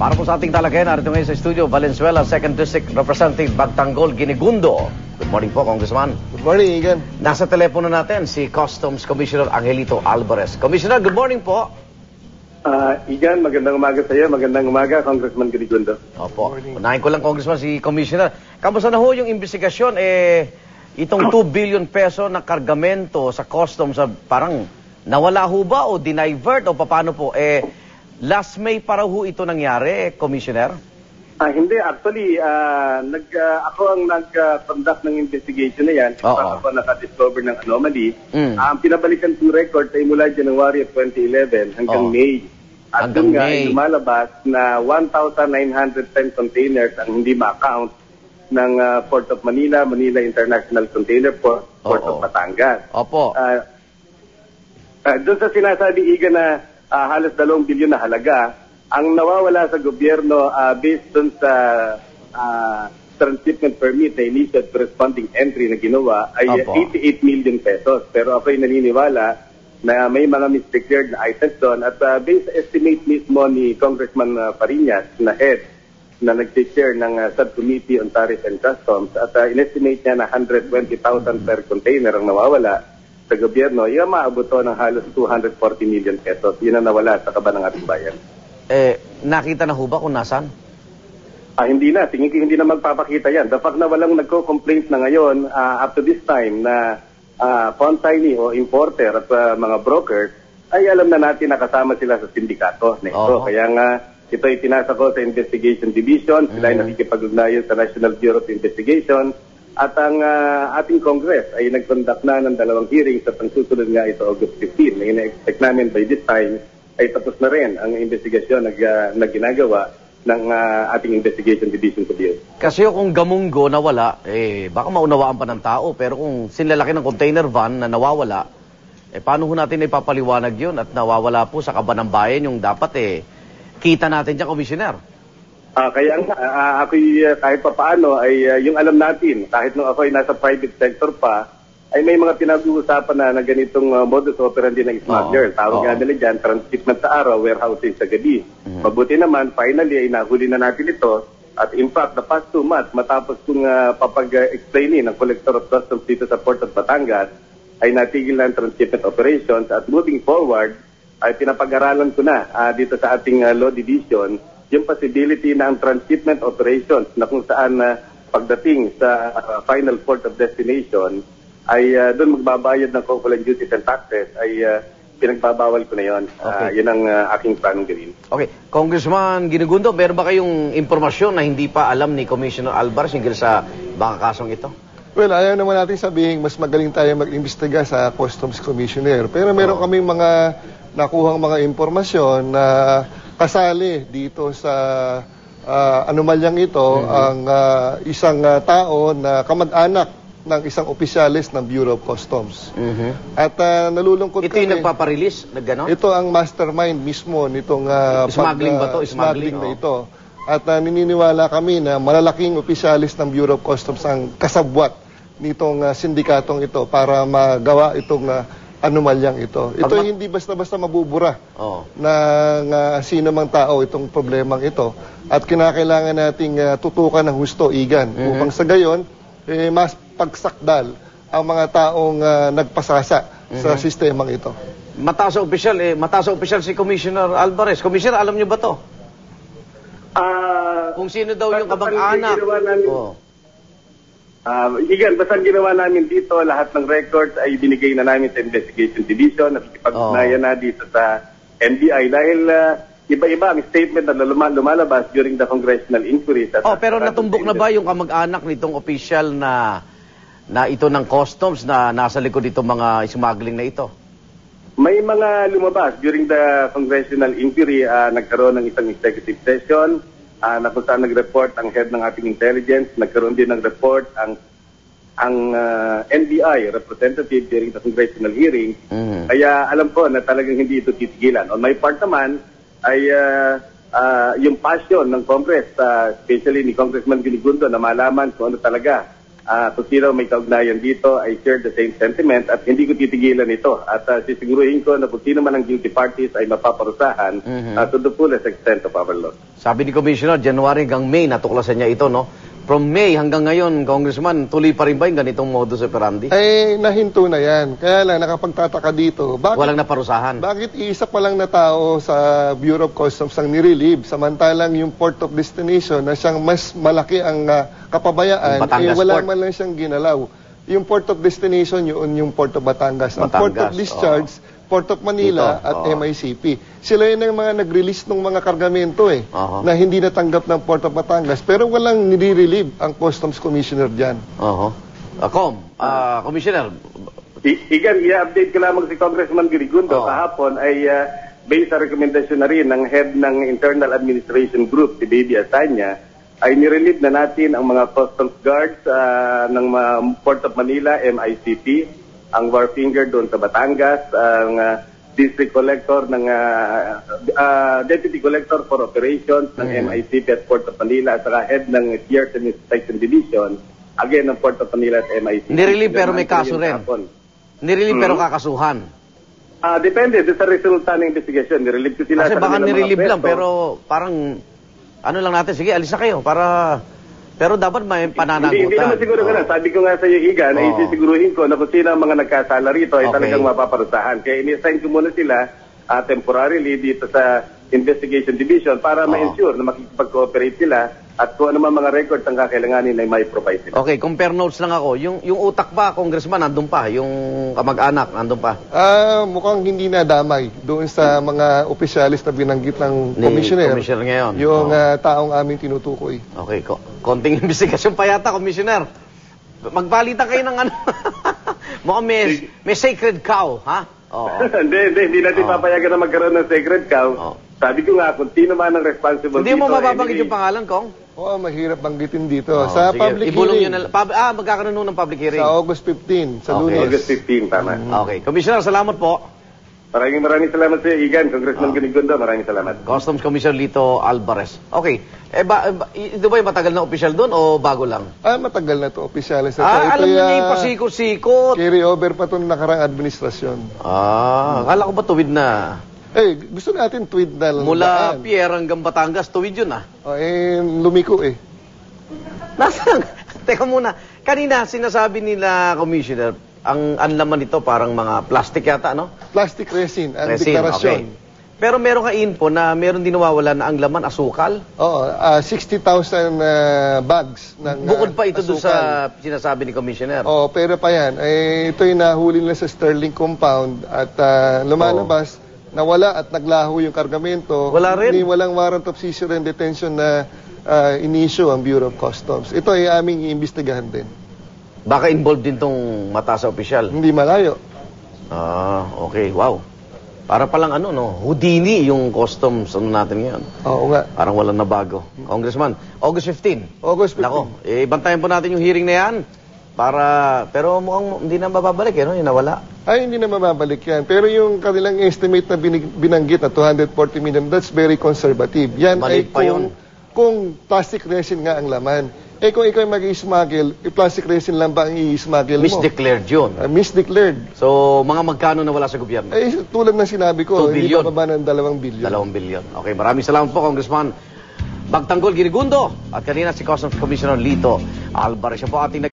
Para po sa ating talakayan, narito ngayon sa studio, Valenzuela, 2nd District Representative Bagtanggol Ginigundo. Good morning po, Congressman. Good morning, Igan. Nasa telepono natin si Customs Commissioner Angelito Alvarez. Commissioner, good morning po. Ah, Igan, magandang umaga sa iyo. Magandang umaga, Congressman Grigundo. Opo. Unahin ko lang, Congressman, si Commissioner. Kamusta na ho yung investigasyon? Eh, itong 2 billion peso na kargamento sa customs, ah, parang nawala ho ba o dinivert o paano po? Eh, last May para ho ito nangyari, Commissioner? Ah, hindi, actually, ah, nag, ah, ako ang nag-conduct ng investigation na yan. Oo. Para ako nakadiscover ng anomaly. Mm. Ah, ang pinabalikan kong record ay mula January of 2011 hanggang Oo. May. At Hanggang doon nga May. ay lumalabas na 1,910 containers ang hindi ma-count ng ah, Port of Manila, Manila International Container Port, Port Oo. of Batangas. Opo. Ah, ah, doon sa sinasabi, Iga, na ah, halos dalawang bilyon na halaga, ang nawawala sa gobyerno ah, based doon sa ah, transshipment permit na initial corresponding entry na ginawa ay Opo. 88 million pesos. Pero ako'y naniniwala na may mga misdeclared na items doon at ah, based sa estimate mismo ni Congressman ah, Pariñas na head na nag-chair ng ah, Subcommittee on Tariff and Customs at uh, in-estimate niya na 120,000 per container ang nawawala sa gobyerno, yung maabot to ng halos 240 million pesos. Yun ang nawala sa kaba ng ating bayan. Eh, nakita na ho ba kung nasan? Ah, hindi na. Tingin ko hindi na magpapakita yan. The fact na walang nagko-complaint na ngayon ah, up to this time na uh, consignee o importer at ah, mga brokers, ay alam na natin na kasama sila sa sindikato na ito. Oo. Kaya nga, ito ay tinasa ko sa Investigation Division. Sila ay nakikipag-ugnayan sa National Bureau of Investigation. At ang ah, ating Congress ay nag-conduct na ng dalawang hearings at ang susunod nga ito August 15. Na ina-expect namin by this time ay tapos na rin ang investigasyon na, ah, na ginagawa ng ah, ating Investigation Division sa BIOS. Kasi kung gamunggo nawala, eh, baka maunawaan pa ng tao. Pero kung sinlalaki ng container van na nawawala, eh, paano ho natin ipapaliwanag yun at nawawala po sa kaba ng bayan yung dapat eh, kita natin dyan, Commissioner. Ah, kaya nga, ah, ako'y ah, kahit pa paano ay ah, yung alam natin, kahit nung ako ay nasa private sector pa, ay may mga pinag-uusapan na na ganitong ah, modus operandi ng smuggler. Oo. Tawag Oo. nga nila dyan, transshipment sa araw, warehousing sa gabi. Mabuti naman, finally ay nahuli na natin ito. At in fact, the past two months, matapos kong uh, papag-explainin ng Collector of Customs dito sa Port of Batangas, ay natigil na ang transshipment operations at moving forward, ay pinapag-aralan ko na ah, dito sa ating ah, law division yung possibility na ang transshipment operations na kung saan na pagdating sa ah, final port of destination ay ah, doon magbabayad ng coupon duties and taxes ay ah, pinagbabawal ko na yon. Okay. yun ang ah, aking planong gawin. Okay, Congressman Ginugundo, meron ba kayong impormasyon na hindi pa alam ni Commissioner Alvarez hinggil sa baka kasong ito? Well, ayaw naman natin sabihin mas magaling tayo mag-imbestiga sa Customs Commissioner. Pero meron kaming mga nakuhang mga impormasyon na kasali dito sa ah, anomalyang ito ang ah, isang ah, tao na kamag-anak ng isang opisyalis ng Bureau of Customs. At ah, nalulungkot Ito yung kami- nagpaparelease, na gano'n? ito ang mastermind mismo nitong ah, Smuggling ba to? Smuggling, smuggling na oh. ito. At ah, nininiwala kami na malalaking opisyalis ng Bureau of Customs ang kasabwat nitong ah, sindikatong ito para magawa itong ah, anomalyang ito. Ito Pag ma- hindi basta-basta mabubura Oo. ng ah, sino mang tao itong problemang ito. At kinakailangan nating ah, tutukan ng husto, igan, upang sa gayon, eh, mas pagsakdal ang mga taong ah, nagpasasa sa sistemang ito. Mataas ang opisyal, eh, mataas ang opisyal si Commissioner Alvarez. Commissioner, alam niyo ba to? Ah, Kung sino daw yung namin- Oo. Ah, Igan, basta ginawa namin dito, lahat ng records ay binigay na namin sa Investigation Division, nakikipag-ugnayan na dito sa NBI dahil ah, iba-iba ang statement na luma- lumalabas during the congressional inquiries. at- Oh, pero natumbok na ba yung kamag-anak nitong opisyal na na ito ng customs na nasa likod itong mga smuggling na ito? May mga lumabas during the congressional inquiry, ah, nagkaroon ng isang executive session ah, na kung saan nag-report ang head ng ating intelligence, nagkaroon din ng report ang ang ah, NBI representative during the congressional hearing. Mhm. Kaya alam ko na talagang hindi ito titigilan. On my part naman ay ah, ah, yung passion ng Congress, ah, especially ni Congressman Ginigundo na malaman kung ano talaga Ah, kung sino may kaugnayan dito, I share the same sentiment at hindi ko titigilan ito. At uh, sisiguruhin ko na kung sino man ang guilty parties ay mapaparusahan ah, to the fullest extent of our law. Sabi ni Commissioner, January hanggang May, natuklasan niya ito, no? From May hanggang ngayon, Congressman, tuloy pa rin ba yung ganitong modus operandi? Ay, nahinto na yan. Kaya lang, nakapagtataka dito, bakit, Walang naparusahan. bakit isa pa lang na tao sa Bureau of Customs ang nirelieve, samantalang yung port of destination na siyang mas malaki ang ah, kapabayaan, Batangas eh wala Port. man lang siyang ginalaw. Yung port of destination, yun yung port of Batangas. Ang port of Batangas, discharge, Port of Manila Dito, at oo. MICP. Sila yun ang mga nag-release ng mga kargamento eh, Oo. na hindi natanggap ng Port of Batangas. Pero walang nire-relieve ang Customs Commissioner dyan. Oho. Akom, ah, Commissioner, I- Igan, i-update ko lamang si Congressman Girigundo Oo. kahapon ay uh, based sa rekomendasyon na rin ng head ng Internal Administration Group, si Baby Asanya, ay nirelieve na natin ang mga customs guards ah, ng mga Port of Manila, MICP, ang Warfinger doon sa Batangas, ang ah, District Collector ng ah, ah, Deputy Collector for Operations ng MICP at Port of Manila at saka head ng Tiers and Inspection Division, again ng Port of Manila at MICP. Nirelieve pero may kaso rin. Nirelieve pero kakasuhan. Ah, depende doon sa resulta ng investigation. Nirelieve ko sila Kasi sa baka nirelieve lang, pero parang, ano lang natin, sige, alis na kayo, para, pero dapat may pananagutan. Hindi, hindi naman siguro Oo. ganun. Sabi ko nga sa iyo, Igan, ay Oo. sisiguruhin ko na kung sino ang mga nagkasala rito ay Okay. talagang mapaparusahan. Kaya ini-assign ko muna sila ah, temporarily dito sa Investigation Division para Oo. ma-ensure na makikipag-cooperate sila at kung ano man mga records ang kakailanganin ay may provide sila. Okay, compare notes lang ako. Yung, yung utak pa, Congressman, nandun pa. Yung kamag-anak, nandun pa. Ah, mukhang hindi nadamay doon sa mga opisyalis na binanggit ng Ni commissioner. Commissioner ngayon. Yung Oo. ah, taong aming tinutukoy. Okay, ko konting investigasyon pa yata, Commissioner. Magpalitan kayo ng ano. Mukhang may, may sacred cow, ha? Oo. hindi, hindi, hindi natin Oo. papayagan na magkaroon ng sacred cow. Oo. Sabi ko nga, kung sino man ang responsible Hindi mo dito, mababanggit anyway, yung pangalan, Kong? Oo, mahirap banggitin dito. Oo, sa sige. public Ibulong hearing, nyo na. Pub- ah, magkakaroon nun ng public hearing. sa August 15, sa Okay. lunes. August 15, tama. Okay. Commissioner, salamat po. Maraming maraming salamat sa iyo, Igan. Congressman Ganigundo, maraming salamat. Customs Commissioner Lito Alvarez. Okay. Eh, ba, eh, ba- ito ba yung matagal na opisyal doon o bago lang? Ah, matagal na to, na to. Ah, Ito alam niyo niya ah, yung pasikot-sikot. Carry over pa itong nakarang administrasyon. Ah, akala ko ba tuwid na? Eh, gusto natin tweet na lang. Mula daan. Pierre hanggang Batangas, tuwid yun ah. Oh, eh, lumiko eh. Nasaan? Teka muna. Kanina, sinasabi nila, Commissioner, ang anlaman nito parang mga plastic yata, no? Plastic resin, ang Resin, deklarasyon. okay. Pero meron ka info na meron din nawawala na ang laman asukal. Oo, ah, 60,000 ah, bags ng ah, Bukod pa ito doon sa sinasabi ni Commissioner. Oo, pero pa yan. Eh, ito'y nahuli nila sa Sterling Compound at ah, lumalabas, nawala at naglaho yung kargamento. Wala rin? Hindi walang warrant of seizure and detention na ah, inisyu ang Bureau of Customs. Ito ay aming iimbestigahan din. Baka involved din tong mata sa opisyal. Hindi malayo. Ah, okay. Wow. Para palang ano, no? Houdini yung customs ano natin ngayon. Oo nga. Parang walang nabago. Congressman, August 15. August 15. Nako, eh, bantayan po natin yung hearing na yan. Para, pero mukhang hindi na mababalik, eh, no? Yung nawala. Ay, hindi na mababalik yan. Pero yung kanilang estimate na binanggit na 240 million, that's very conservative. Yan ay Maliit pa kung, yun. kung plastic resin nga ang laman. Eh kung ikaw mag-i-smuggle, eh, plastic resin lang ba ang i-smuggle mo? Misdeclared yun. Ah, misdeclared. So, mga magkano nawala sa gobyerno? Eh, tulad ng sinabi ko, hindi billion. bababa ng dalawang bilyon. Dalawang bilyon. Okay, maraming salamat po, Congressman Bagtanggol Girigundo. At kanina si Customs Commissioner Lito Alvarez. Siya po ating